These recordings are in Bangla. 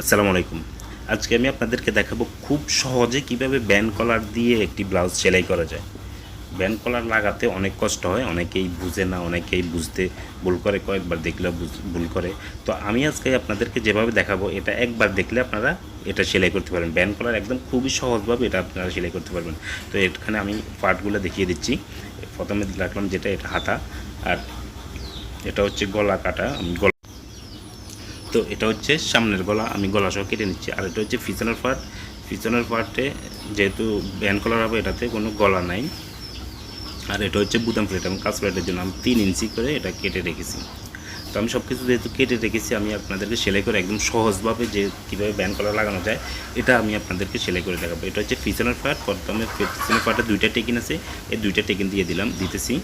আসসালামু আলাইকুম। আজকে আমি আপনাদেরকে দেখাবো খুব সহজে কীভাবে ব্যান্ড কলার দিয়ে একটি ব্লাউজ সেলাই করা যায়। ব্যান্ড কলার লাগাতে অনেক কষ্ট হয়, অনেকেই বুঝে না, অনেকেই বুঝতে ভুল করে, কয়েকবার দেখলে ভুল করে। তো আমি আজকে আপনাদেরকে যেভাবে দেখাবো, এটা একবার দেখলে আপনারা এটা সেলাই করতে পারবেন। ব্যান্ড কলার একদম খুবই সহজভাবে এটা আপনারা সেলাই করতে পারবেন। তো এখানে আমি পার্টগুলো দেখিয়ে দিচ্ছি। প্রথমে রাখলাম যেটা এটা হাতা, আর এটা হচ্ছে গলা কাটা। আমি গলা তো এটা হচ্ছে সামনের গলা, আমি গলা সহ কেটে নিচ্ছি। আর এটা হচ্ছে পিছনের পার্ট পিছনের পার্টে যেহেতু ব্যান্ড কলার হবে, এটাতে কোনো গলা নাই। আর এটা হচ্ছে বুতাম প্লেট এবং কাজ প্লেটের জন্য আমি তিন ইঞ্চি করে এটা কেটে রেখেছি। তো আমি সব কিছু যেহেতু কেটে রেখেছি, আমি আপনাদেরকে সেলাই করে একদম সহজভাবে যে কীভাবে ব্যান্ড কলার লাগানো যায়, এটা আমি আপনাদেরকে সেলাই করে দেখাবো। এটা হচ্ছে পিছনের পার্ট প্রথমে পিছনের পার্টে দুইটা টেকিন আছে। এই দুইটা টেকিন দিয়ে দিলাম, দিতেছি।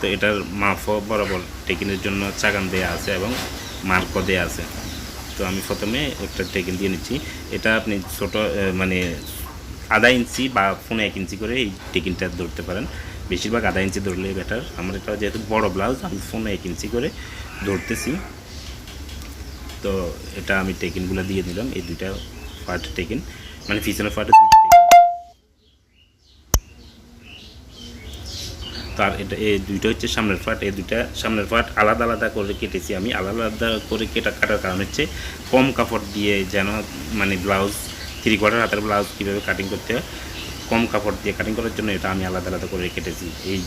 তো এটার মাফও বরাবর টেকিনের জন্য চাগান দেওয়া আছে এবং মার্কও দেওয়া আছে। তো আমি প্রথমে একটা টেকেল দিয়ে নিচ্ছি। এটা আপনি ছোটো মানে আধা ইঞ্চি বা ফোনে এক ইঞ্চি করে এই টেকিনটা ধরতে পারেন। বেশিরভাগ আধা ইঞ্চি ধরলে বেটার আমার এটা যেহেতু বড় ব্লাউজ আমি ফোনে এক ইঞ্চি করে ধরতেছি। তো এটা আমি টেকিনগুলো দিয়ে দিলাম, এই দুইটা পার্ট টেকিন। মানে পিছনের পার্টে দুইটা টেকিন তার এটা, এই দুইটা হচ্ছে সামনের পার্ট এই দুইটা সামনের পার্ট আলাদা আলাদা করে কেটেছি আমি। আলাদা আলাদা করে কেটা কাটার কারণ হচ্ছে কম কাপড় দিয়ে যেন মানে ব্লাউজ থ্রি কোয়ার্টার হাতের ব্লাউজ কীভাবে কাটিং করতে হয়, কম কাপড় দিয়ে কাটিং করার জন্য এটা আমি আলাদা আলাদা করে কেটেছি। এই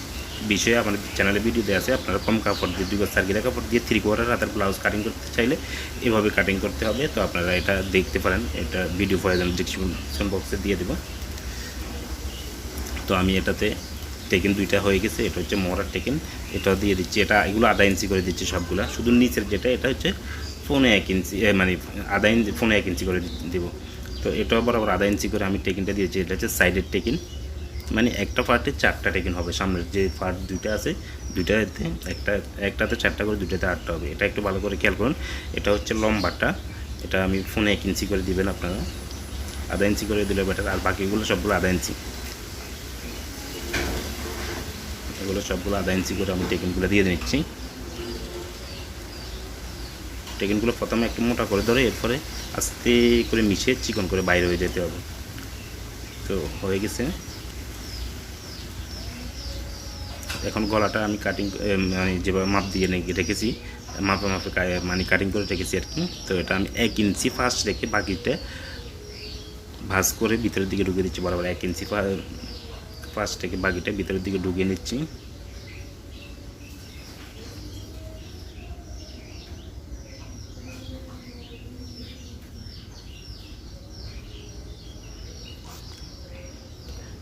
বিষয়ে আমাদের চ্যানেলে ভিডিও দেওয়া আছে, আপনারা কম কাপড় দিয়ে, দুই সার্কিলা কাপড় দিয়ে থ্রি কোয়ার্টার হাতের ব্লাউজ কাটিং করতে চাইলে এভাবে কাটিং করতে হবে। তো আপনারা এটা দেখতে পারেন, এটা ভিডিও প্রয়োজন ডিসক্রিপশন বক্সে দিয়ে দেবো। তো আমি এটাতে টেকেন দুইটা হয়ে গেছে, এটা হচ্ছে মরার টেকেন এটাও দিয়ে দিচ্ছি, এটা এগুলো আধা ইঞ্চি করে দিচ্ছি সবগুলো, শুধু নিচের যেটা, এটা হচ্ছে ফোনে এক ইঞ্চি মানে আধা ইঞ্চি ফোনে এক ইঞ্চি করে দিব। তো এটাও বরাবর আধা ইঞ্চি করে আমি টেকিনটা দিয়েছি, এটা হচ্ছে সাইডের টেকিন মানে একটা পার্টে চারটা টেকিন হবে, সামনের যে পার্ট দুইটা আছে, দুইটাতে একটা, একটাতে চারটা করে, দুইটাতে আটটা হবে। এটা একটু ভালো করে খেয়াল করুন, এটা হচ্ছে লম্বাটা এটা আমি ফোনে এক ইঞ্চি করে দিবেন আপনারা, আধা ইঞ্চি করে দিলে বেটার আর বাকিগুলো সবগুলো আধা ইঞ্চি। এগুলো সবগুলো আধা ইঞ্চি করে আমি টেকিনগুলো দিয়ে নিচ্ছি টেকিনগুলো প্রথমে একটু মোটা করে ধরে এরপরে আস্তে করে মিশিয়ে চিকন করে বাইরে হয়ে যেতে হবে। তো হয়ে গেছে। এখন গলাটা আমি কাটিং মানে যেভাবে মাপ দিয়ে রেখেছি, মাপে মাপে মানে কাটিং করে রেখেছি আর কি। তো এটা আমি এক ইঞ্চি ফার্স্ট রেখে বাকিটা ভাজ করে ভিতরের দিকে ঢুকিয়ে দিচ্ছি। বরাবর এক ইঞ্চি ফার্স্ট থেকে বাকিটা ভিতরের দিকে ঢুকিয়ে নিচ্ছি।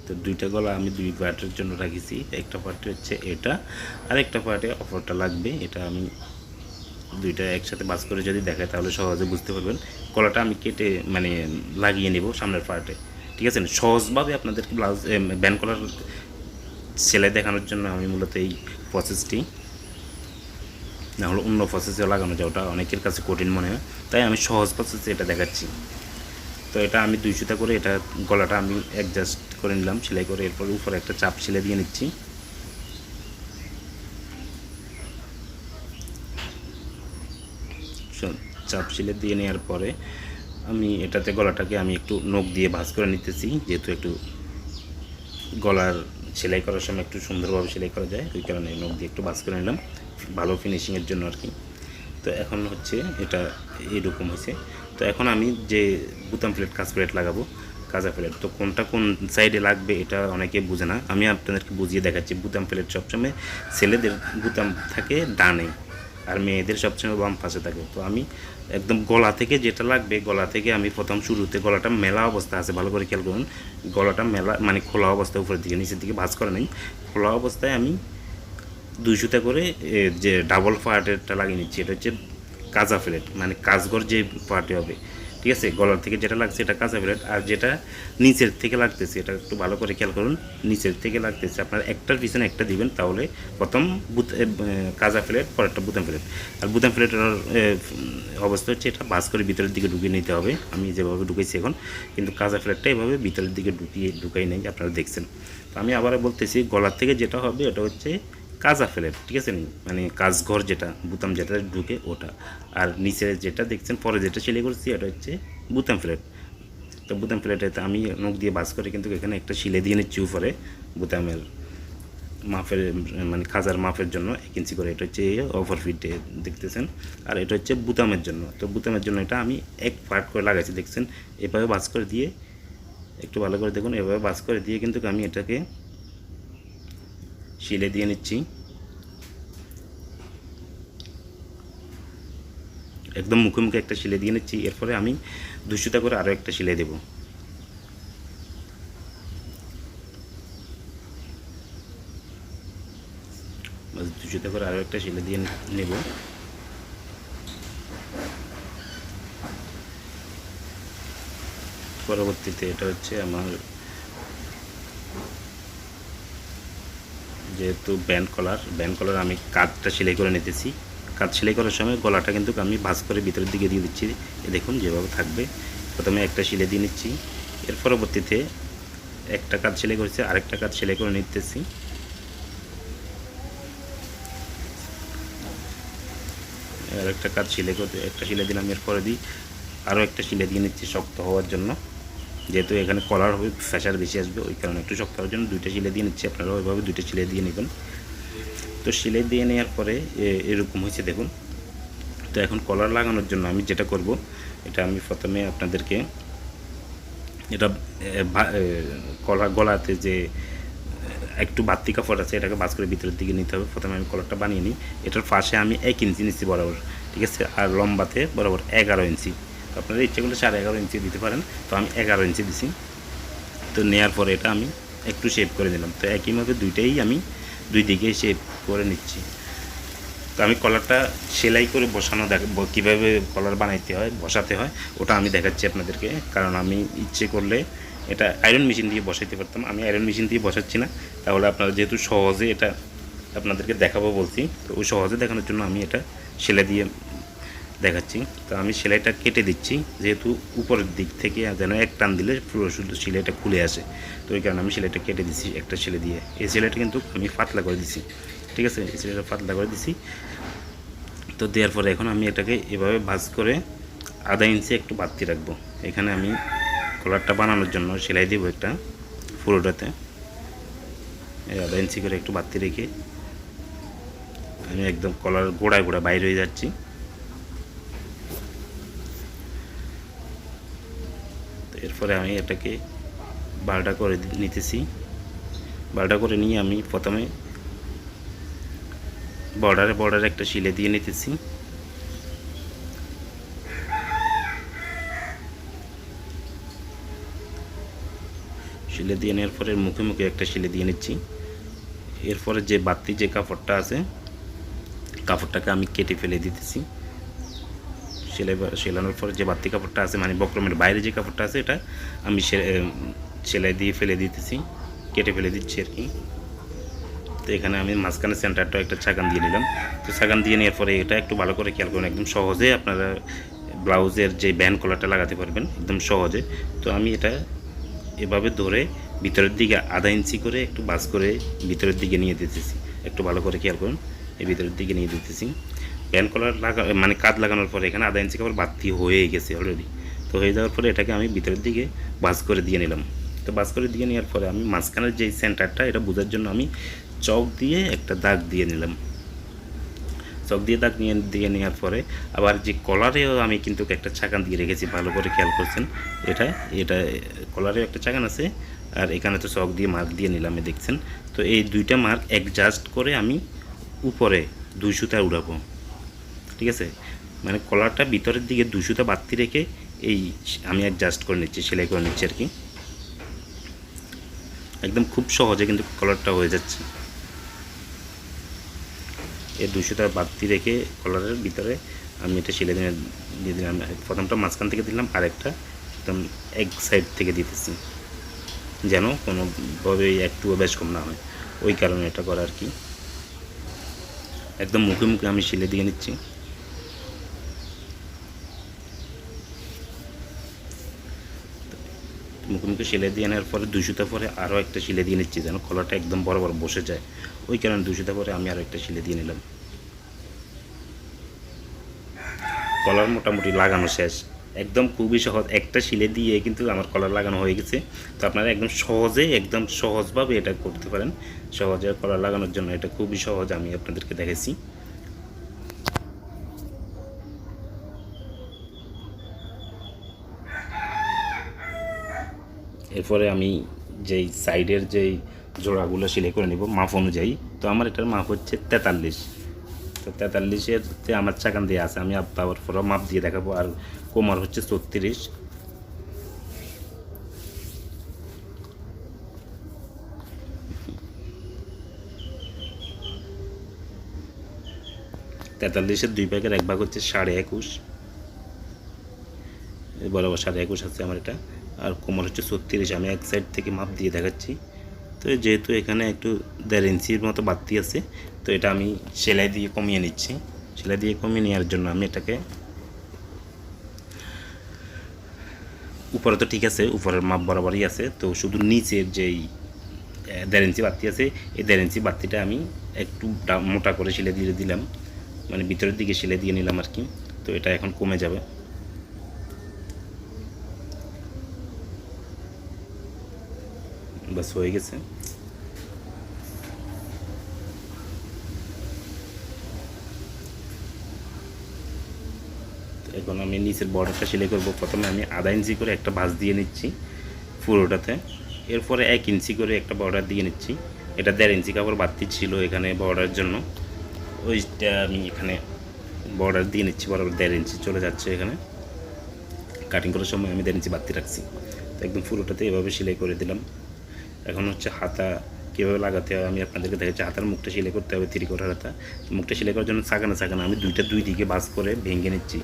তো দুইটা গলা আমি দুই পার্টের জন্য রাখিছি। একটা পার্টে হচ্ছে এটা আর একটা পার্টে অপরটা লাগবে। এটা আমি দুইটা একসাথে বাস করে যদি দেখায় তাহলে সহজে বুঝতে পারবেন। গলাটা আমি কেটে মানে লাগিয়ে নেব সামনের পার্টে ঠিক আছে? সহজভাবে আপনাদেরকে ব্লাউজ ব্যান কলার সেলাই দেখানোর জন্য আমি মূলত এই প্রসেসটি না হলে অন্য প্রসেসে লাগানো যায়। ওটা অনেকের কাছে কঠিন মনে হয়। তাই আমি সহজ প্রসেসে এটা দেখাচ্ছি। তো এটা আমি দুই সুতা করে এটা গলাটা আমি অ্যাডজাস্ট করে নিলাম, সেলাই করে এরপর উপরে একটা চাপ সেলাই দিয়ে নিচ্ছি। চাপ সেলাই দিয়ে নেওয়ার পরে আমি এটাতে গলাটাকে আমি একটু নখ দিয়ে ভাঁজ করে নিতেছি, যেহেতু একটু গলার সেলাই করার সময় একটু সুন্দরভাবে সেলাই করা যায়, ওই কারণে নখ দিয়ে একটু ভাঁজ করে নিলাম, ভালো ফিনিশিংয়ের জন্য আর কি। তো এখন হচ্ছে এটা এরকম হয়েছে। তো এখন আমি যে বুতাম প্লেট কাজ প্লেট লাগাবো কাজা প্লেট তো কোনটা কোন সাইডে লাগবে এটা অনেকে বুঝে না। আমি আপনাদেরকে বুঝিয়ে দেখাচ্ছি। বুতাম প্লেট সবসময় ছেলেদের বুতাম থাকে ডানে আর মেয়েদের সবসময় বাম পাশে থাকে। তো আমি একদম গলা থেকে যেটা লাগবে, গলা থেকে আমি প্রথম শুরুতে গলাটা মেলা অবস্থা আছে, ভালো করে খেয়াল করুন। গলাটা মেলা মানে খোলা অবস্থায় উপরের দিকে, নিচের দিকে ভাঁজ করে নেই। খোলা অবস্থায় আমি দুই সুতা করে যে ডাবল পার্টেরটা লাগিয়ে নিচ্ছি, এটা হচ্ছে কাজা ফ্লেট মানে কাজগর যে পার্টে হবে। ঠিক আছে গলার থেকে যেটা লাগছে এটা কাঁচা ফ্লেট আর যেটা নিচের থেকে লাগতেছে এটা একটু ভালো করে খেয়াল করুন নিচের থেকে লাগতেছে। আপনার একটার পিছনে একটা দিবেন তাহলে প্রথম এ, কাঁচা ফ্লেট পরেরটা বুতাম ফ্লেট আর বুতাম ফ্লেটের এ, অবস্থা হচ্ছে এটা ভাঁজ করে ভিতরের দিকে ঢুকিয়ে নিতে হবে। আমি যেভাবে ঢুকেছি এখন কিন্তু কাঁচা ফ্লেটটা এভাবে ভিতরের দিকে ঢুকিয়ে ঢুকাই নেই আপনারা দেখছেন। তো আমি আবার বলতেছি গলার থেকে যেটা হবে এটা হচ্ছে কাজা ফ্লেট ঠিক আছে মানে কাজঘর যেটা, বুতাম যেটা ঢুকে ওটা। আর নিচে যেটা দেখছেন, পরে যেটা সেলাই করছি, এটা হচ্ছে বুতাম ফ্লেট তো বুতাম প্লেটেতে আমি নখ দিয়ে বাস করে, কিন্তু এখানে একটা শিলে দিয়ে নিচ্ছি উপরে বুতামের মাপের মানে খাজার মাপের জন্য, এক ইঞ্চি করে। এটা হচ্ছে ওভার ফিটে দেখতেছেন। আর এটা হচ্ছে বুতামের জন্য। তো বুতামের জন্য এটা আমি এক পার্ট করে লাগাইছি, দেখছেন? এভাবে বাস করে দিয়ে, একটু ভালো করে দেখুন, এভাবে বাস করে দিয়ে কিন্তু আমি এটাকে শিলে দিয়ে নিচ্ছি। একদম মুখে মুখে একটা শিলে দিয়ে নিচ্ছি। এরপরে আমি দুশোটা করে আরও একটা শিলে দেবো। দুশোটা করে আরও একটা শিলে দিয়ে নেব। পরবর্তীতে এটা হচ্ছে আমার যেহেতু ব্যান্ড কলার ব্যান্ড কলার আমি কাঠটা সেলাই করে নিতেছি। কাজ সেলাই করার সময় গলাটা কিন্তু আমি ভাঁজ করে ভিতরের দিকে দিয়ে দিচ্ছি। এ দেখুন যেভাবে থাকবে। প্রথমে একটা সেলাই দিয়ে নিচ্ছি। এর পরবর্তীতে একটা কাজ সেলাই করেছি, আরেকটা কাজ সেলাই করে নিতেছি। আর একটা কাজ সেলাই করতে, একটা সেলাই দিলাম, এরপরে দিই আরও একটা সেলাই দিয়ে নিচ্ছি শক্ত হওয়ার জন্য। যেহেতু এখানে কলার হবে ফ্যাশার বেশি আসবে ওই কারণে একটু শক্ত হওয়ার জন্য দুইটা সেলাই দিয়ে নিচ্ছি। আপনারা ওইভাবে দুইটা সেলাই দিয়ে নেবেন। তো সেলাই দিয়ে নেওয়ার পরে এরকম হয়েছে দেখুন। তো এখন কলার লাগানোর জন্য আমি যেটা করব এটা আমি প্রথমে আপনাদেরকে এটা এ, ভা- এ, কলা গলাতে যে একটু বাড়তি কাপড় আছে এটাকে বাস করে ভিতরের দিকে নিতে হবে। প্রথমে আমি কলারটা বানিয়ে নিই। এটার পাশে আমি এক ইঞ্চি নিচ্ছি বরাবর ঠিক আছে? আর লম্বাতে বরাবর এগারো ইঞ্চি। আপনারা ইচ্ছে করলে সাড়ে এগারো ইঞ্চি দিতে পারেন। তো আমি এগারো ইঞ্চি দিছি। তো নেওয়ার পরে এটা আমি একটু শেপ করে দিলাম তো একইভাবে দুইটাই আমি দুই দিকেই শেপ করে নিচ্ছি। তো আমি কলারটা সেলাই করে বসানো দেখ কীভাবে কলার বানাইতে হয়, বসাতে হয়, ওটা আমি দেখাচ্ছি আপনাদেরকে। কারণ আমি ইচ্ছে করলে এটা আয়রন মেশিন দিয়ে বসাইতে পারতাম। আমি আয়রন মেশিন দিয়ে বসাচ্ছি না। তাহলে আপনারা যেহেতু সহজে এটা আপনাদেরকে দেখাবো বলছি, তো ওই সহজে দেখানোর জন্য আমি এটা সেলাই দিয়ে দেখাচ্ছি। তো আমি সেলাইটা কেটে দিচ্ছি, যেহেতু উপরের দিক থেকে যেন এক টান দিলে পুরো শুধু সেলাইটা খুলে আসে। তো ওই কারণে আমি সেলাইটা কেটে দিচ্ছি একটা সেলাই দিয়ে। এই সেলাইটা কিন্তু আমি পাতলা করে দিচ্ছি ঠিক আছে? এই সেলাইটা পাতলা করে দিচ্ছি তো দেওয়ার পরে এখন আমি এটাকে এভাবে ভাজ করে আধা ইঞ্চি একটু বাড়তি রাখব। এখানে আমি কলারটা বানানোর জন্য সেলাই দেবো একটা পুরোটাতে। এই আধা ইঞ্চি করে একটু বাড়তি রেখে আমি একদম কলার গোড়ায় গোড়া বাইরে হয়ে যাচ্ছি। এরপরে আমি এটাকে বারোটা করে নিতেছি। বারোটা করে নিয়ে আমি প্রথমে বর্ডারে বর্ডারে একটা শিলে দিয়ে নিতেছি। শিলে দিয়ে নেওয়ার পরে মুখে মুখে একটা শিলে দিয়ে নিচ্ছি। এরপরে যে বাতি যে কাপড়টা আছে, কাপড়টাকে আমি কেটে ফেলে দিতেছি। সেলাই সেলানোর পরে যে বাড়তি কাপড়টা আছে মানে বক্রমের বাইরে যে কাপড়টা আছে, এটা আমি সেলাই দিয়ে ফেলে দিতেছি, কেটে ফেলে দিচ্ছি আর কি। তো এখানে আমি মাঝখানে সেন্টারটা একটা ছাগান দিয়ে নিলাম। তো ছাগান দিয়ে নেওয়ার পরে এটা একটু ভালো করে খেয়াল করুন, একদম সহজে আপনারা ব্লাউজের যে ব্যান্ড কলারটা লাগাতে পারবেন, একদম সহজে। তো আমি এটা এভাবে ধরে ভিতরের দিকে আধা ইঞ্চি করে একটু বাস করে ভিতরের দিকে নিয়ে দিতেছি। একটু ভালো করে খেয়াল করুন, এই ভিতরের দিকে নিয়ে দিতেছি। প্যান কলার লাগা মানে কাজ লাগানোর পরে এখানে আধা ইঞ্চি কাপড় বাড়তি হয়ে গেছে অলরেডি তো হয়ে যাওয়ার পরে এটাকে আমি ভিতরের দিকে বাস করে দিয়ে নিলাম। তো বাস করে দিয়ে নেওয়ার পরে আমি মাঝখানের যে সেন্টারটা এটা বোঝার জন্য আমি চক দিয়ে একটা দাগ দিয়ে নিলাম। চক দিয়ে দাগ নিয়ে, দিয়ে নেওয়ার পরে আবার যে কলারেও আমি কিন্তু একটা ছাকান দিয়ে রেখেছি, ভালো করে খেয়াল করছেন, এটা এটা কলারেও একটা ছাকান আছে, আর এখানে তো চক দিয়ে মার্ক দিয়ে নিলাম দেখছেন। তো এই দুইটা মার্ক অ্যাডজাস্ট করে আমি উপরে দুই সুতা উড়াবো। ঠিক আছে? মানে কলারটা ভিতরের দিকে সুতা বাড়তি রেখে এই আমি অ্যাডজাস্ট করে নিচ্ছি, সেলাই করে নিচ্ছি আর কি। একদম খুব সহজে কিন্তু কলারটা হয়ে যাচ্ছে। এই দুশোটা বাড়তি রেখে কলারের ভিতরে আমি এটা সেলে দিয়ে দিলাম। প্রথমটা মাঝখান থেকে দিলাম, আরেকটা একদম এক সাইড থেকে দিতেছি। যেন কোনোভাবে একটুও বেশ কম না হয়। ওই কারণে এটা করা আর কি। একদম মুখে মুখে আমি সেলে দিয়ে নিচ্ছি। মুখোমুখি সেলাই দিয়ে নেওয়ার পরে দুশোটা পরে আরও একটা সেলাই দিয়ে নিচ্ছি যেন কলারটা একদম বড় বসে যায়। ওই কারণে দুশোটা পরে আমি আরও একটা সেলাই দিয়ে নিলাম। কলার মোটামুটি লাগানো শেষ। একদম খুবই সহজ। একটা শিলে দিয়ে কিন্তু আমার কলার লাগানো হয়ে গেছে। তো আপনারা একদম সহজে, একদম সহজভাবে এটা করতে পারেন। সহজে কলার লাগানোর জন্য এটা খুবই সহজ আমি আপনাদেরকে দেখেছি এরপরে আমি যেই সাইডের যেই জোড়াগুলো সেলাই করে নেব, মাপ অনুযায়ী। তো আমার এটার মাপ হচ্ছে তেতাল্লিশ। তো তেতাল্লিশের যে আমার চাকান দিয়ে আছে, আমি আবার পরে মাপ দিয়ে দেখাবো। আর কোমর হচ্ছে ছত্রিশ। তেতাল্লিশের দুই ভাগের এক ভাগ হচ্ছে সাড়ে একুশ। বরাবর সাড়ে একুশ আছে আমার এটা। আর কোমর হচ্ছে ছত্রিশ, আমি এক সাইড থেকে মাপ দিয়ে দেখাচ্ছি। তো যেহেতু এখানে একটু দেড় ইঞ্চির মতো বাড়তি আছে, তো এটা আমি সেলাই দিয়ে কমিয়ে নিচ্ছি। সেলাই দিয়ে কমিয়ে নেওয়ার জন্য আমি এটাকে উপরে তো ঠিক আছে, উপরের মাপ বরাবরই আছে। তো শুধু নিচের যেই দেড় ইঞ্চি বাড়তি আছে, এই দেড় ইঞ্চি বাড়তিটা আমি একটু মোটা করে সেলাই দিয়ে দিলাম। মানে ভিতরের দিকে সেলাই দিয়ে নিলাম আর কি। তো এটা এখন কমে যাবে। বাস হয়ে গেছে। এখন আমি নিচের বর্ডারটা সেলাই করব। প্রথমে আমি আধা ইঞ্চি করে একটা ভাঁজ দিয়ে নিচ্ছি পুরোটাতে। এরপরে এক ইঞ্চি করে একটা বর্ডার দিয়ে নিচ্ছি। এটা দেড় ইঞ্চি কাপড় বাড়তি ছিল এখানে বর্ডার জন্য। ওইটা আমি এখানে বর্ডার দিয়ে নিচ্ছি, বরাবর দেড় ইঞ্চি চলে যাচ্ছে এখানে। কাটিং করার সময় আমি দেড় ইঞ্চি বাড়তি রাখছি। তো একদম পুরোটাতে এভাবে সেলাই করে দিলাম। এখন হচ্ছে হাতা কীভাবে লাগাতে হয়, আমি আপনাদেরকে দেখাচ্ছি। হাতার মুখটা সেলাই করতে হবে থ্রি কোটার হাতা মুখটা সেলাই করার জন্য সাকানা সাকানা আমি দুইটা দুই দিকে বাস করে ভেঙে নিচ্ছি।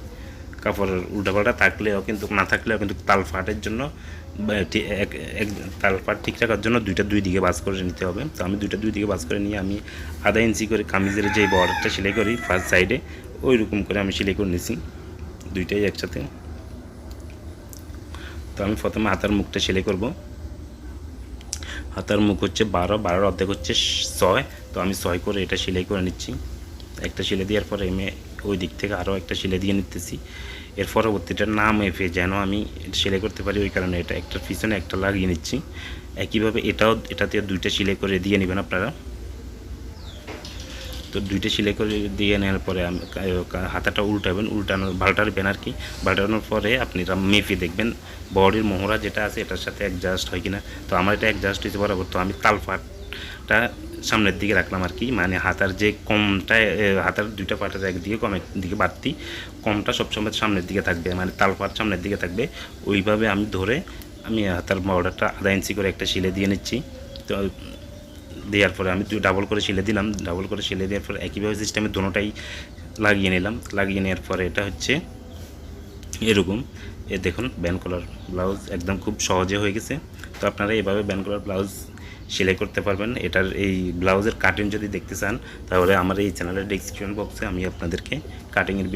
কাপড়ের উল্টাপাল্টা থাকলেও কিন্তু, না থাকলেও কিন্তু তাল ফাটের জন্য এক- তাল ফাট ঠিক রাখার জন্য দুইটা দুই দিকে বাস করে নিতে হবে। তো আমি দুইটা দুই দিকে বাস করে নিয়ে আমি আধা ইঞ্চি করে কামিজের যে বর্ডারটা সেলাই করি ফার্স্ট সাইডে ওই রকম করে আমি সেলাই করে নিয়েছি দুইটাই একসাথে। তো আমি প্রথমে হাতার মুখটা সেলাই করব। হাতার মুখ হচ্ছে বারো, বারোর অর্ধেক হচ্ছে ছয়। তো আমি ছয় করে এটা সেলাই করে নিচ্ছি। একটা সেলাই দেওয়ার পরে আমি ওই দিক থেকে আরও একটা সেলাই দিয়ে নিতেছি। এর পরবর্তীটা নাম এফে যেন আমি সেলাই করতে পারি, ওই কারণে এটা একটা পিছনে একটা লাগিয়ে নিচ্ছি। একইভাবে এটাও এটাতে দুইটা সেলাই করে দিয়ে নেবেন আপনারা। তো দুইটা সেলাই করে দিয়ে নেওয়ার পরে হাতাটা উল্টাবেন উল্টানো পাল্টাবেন আর কি। পাল্টানোর পরে আপনি মেপে দেখবেন, বডির মোহরা যেটা আছে এটার সাথে অ্যাডজাস্ট হয় কিনা। তো আমার এটা অ্যাডজাস্ট হয়েছে বরাবর, তো আমি তালফাটটা সামনের দিকে রাখলাম আর কি। মানে হাতার যে কমটা হাতার দুইটা পাটের একদিকে কম একদিকে বাড়তি কমটা সবসময় সামনের দিকে থাকবে মানে তালপাট সামনের দিকে থাকবে। ওইভাবে আমি ধরে আমি হাতার বর্ডারটা আধা ইঞ্চি করে একটা শিলে দিয়ে নিচ্ছি। তো দেওয়ার পরে আমি ডাবল করে সিলে দিলাম ডাবল করে সিলে দেওয়ার পরে একইভাবে সিস্টেমে দোনোটাই লাগিয়ে নিলাম। লাগিয়ে নেওয়ার পরে এটা হচ্ছে এরকম। এ দেখুন ব্যান কলার ব্লাউজ একদম খুব সহজে হয়ে গেছে। তো আপনারা এভাবে ব্যান কলার ব্লাউজ সেলাই করতে পারবেন। এটার এই ব্লাউজের কাটিং যদি দেখতে চান, তাহলে আমার এই চ্যানেলের ডিসক্রিপশন বক্সে আমি আপনাদেরকে কাটিংয়ের